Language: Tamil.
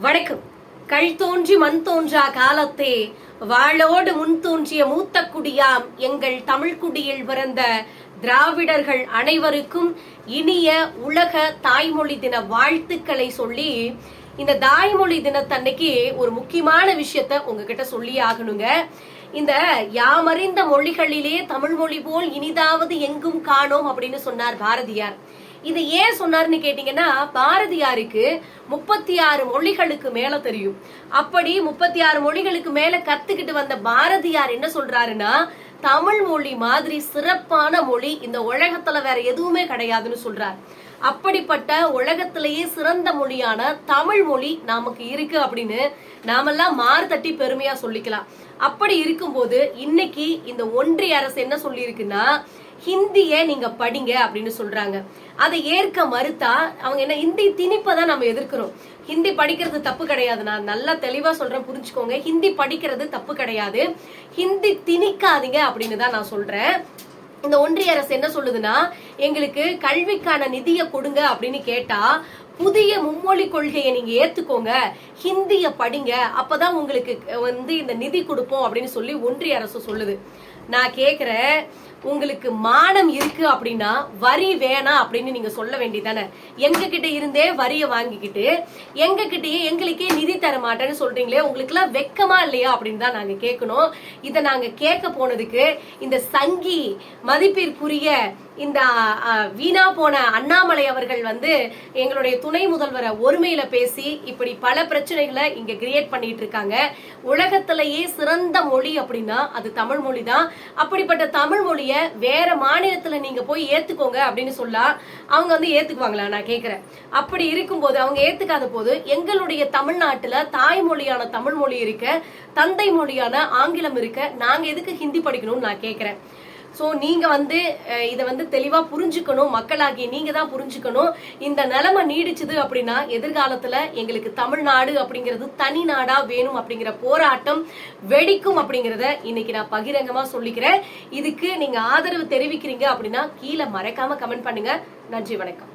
வணக்கம். கள் தோன்றி மண் தோன்றா காலத்தே வாளோடு முன் தோன்றிய மூத்த குடியாம் எங்கள் தமிழ்குடியில் பிறந்த திராவிடர்கள் அனைவருக்கும் இனிய உலக தாய்மொழி தின வாழ்த்துக்களை சொல்லி இந்த தாய்மொழி தினத்தன்னைக்கு ஒரு முக்கியமான விஷயத்த உங்ககிட்ட சொல்லி ஆகணுங்க. இந்த யாமறிந்த மொழிகளிலே தமிழ் மொழி போல் இனிதாவது எங்கும் காணோம் அப்படின்னு சொன்னார் பாரதியார். இது ஏன் சொன்னார்னு கேட்டீங்கன்னா பாரதியாருக்கு முப்பத்தி ஆறு மொழிகளுக்கு மேல தெரியும். அப்படி முப்பத்தி ஆறு மொழிகளுக்கு மேல கத்துக்கிட்டு வந்த பாரதியார் என்ன சொல்றாருன்னா தமிழ் மொழி மாதிரி சிறப்பான மொழி இந்த உலகத்துல வேற எதுவுமே கிடையாதுன்னு சொல்றாரு. அப்படிப்பட்ட உலகத்திலேயே சிறந்த மொழியான தமிழ் மொழி நமக்கு இருக்கு அப்படின்னு நாமெல்லாம் மாறு தட்டி பெருமையா சொல்லிக்கலாம். அப்படி இருக்கும்போது இன்னைக்கு இந்த ஒன்றிய அரசு என்ன சொல்லியிருக்குன்னா ஹிந்திய நீங்க படிங்க அப்படின்னு சொல்றாங்க. அதை ஏற்க மறுத்தா அவங்க என்ன ஹிந்தி திணிப்பை தான் நம்ம எதிர்க்கிறோம். ஹிந்தி படிக்கிறது தப்பு கிடையாது. நான் நல்லா தெளிவா சொல்றேன் புரிஞ்சுக்கோங்க. ஹிந்தி படிக்கிறது தப்பு கிடையாது. ஹிந்தி திணிக்காதீங்க அப்படின்னு தான் நான் சொல்றேன். இந்த ஒன்றிய அரசு என்ன சொல்லுதுன்னா எங்களுக்கு கல்விக்கான நிதியை கொடுங்க அப்படின்னு கேட்டா புதிய மும்மொழி கொள்கையை நீங்க ஏத்துக்கோங்க. ஹிந்திய படிங்க. அப்பதான் உங்களுக்கு வந்து இந்த நிதி கொடுப்போம் அப்படின்னு சொல்லி ஒன்றிய அரசு சொல்லுது. நான் கேக்குறேன் உங்களுக்கு மானம் இருக்கு அப்படின்னா வரி வேணாம் அப்படின்னு நீங்க சொல்ல வேண்டியதானே எங்க கிட்ட இருந்தே வரிய வாங்கிக்கிட்டு எங்க கிட்டயே எங்களுக்கே நிதி தர மாட்டேன்னு சொல்றீங்களே உங்களுக்கு எல்லாம் வெக்கமா இல்லையா அப்படின்னு தான் நாங்க கேட்கணும் இதை நாங்க கேட்க போனதுக்கு இந்த சங்கி மதிப்பிற்குரிய இந்த வீணா போன அண்ணாமலை அவர்கள் வந்து எங்களுடைய துணை முதல்வரை ஒருமையில பேசி இப்படி பல பிரச்சனைகளை இங்க கிரியேட் பண்ணிட்டு இருக்காங்க. உலகத்திலேயே சிறந்த மொழி அப்படின்னா அது தமிழ் மொழி தான் அப்படிப்பட்ட தமிழ் மொழிய வேற மாநிலத்துல நீங்க போய் ஏத்துக்கோங்க அப்படின்னு சொல்லா அவங்க வந்து ஏத்துக்குவாங்களா? நான் கேக்குறேன். அப்படி இருக்கும்போது அவங்க ஏத்துக்காத போது எங்களுடைய தமிழ்நாட்டுல தாய்மொழியான தமிழ் மொழி இருக்க தந்தை மொழியான ஆங்கிலம் இருக்க நாங்க எதுக்கு ஹிந்தி படிக்கணும்னு நான் கேக்குறேன். ஸோ நீங்கள் வந்து இதை வந்து தெளிவாக புரிஞ்சுக்கணும் மக்களாகி நீங்கள் தான் புரிஞ்சுக்கணும். இந்த நிலைமை நீடிச்சது அப்படின்னா எதிர்காலத்தில் எங்களுக்கு தமிழ்நாடு அப்படிங்கிறது தனி நாடாக வேணும் அப்படிங்கிற போராட்டம் வெடிக்கும் அப்படிங்கிறத இன்னைக்கு நான் பகிரங்கமாக சொல்லிக்கிறேன். இதுக்கு நீங்கள் ஆதரவு தெரிவிக்கிறீங்க அப்படின்னா கீழே மறக்காம கமெண்ட் பண்ணுங்க. நன்றி வணக்கம்.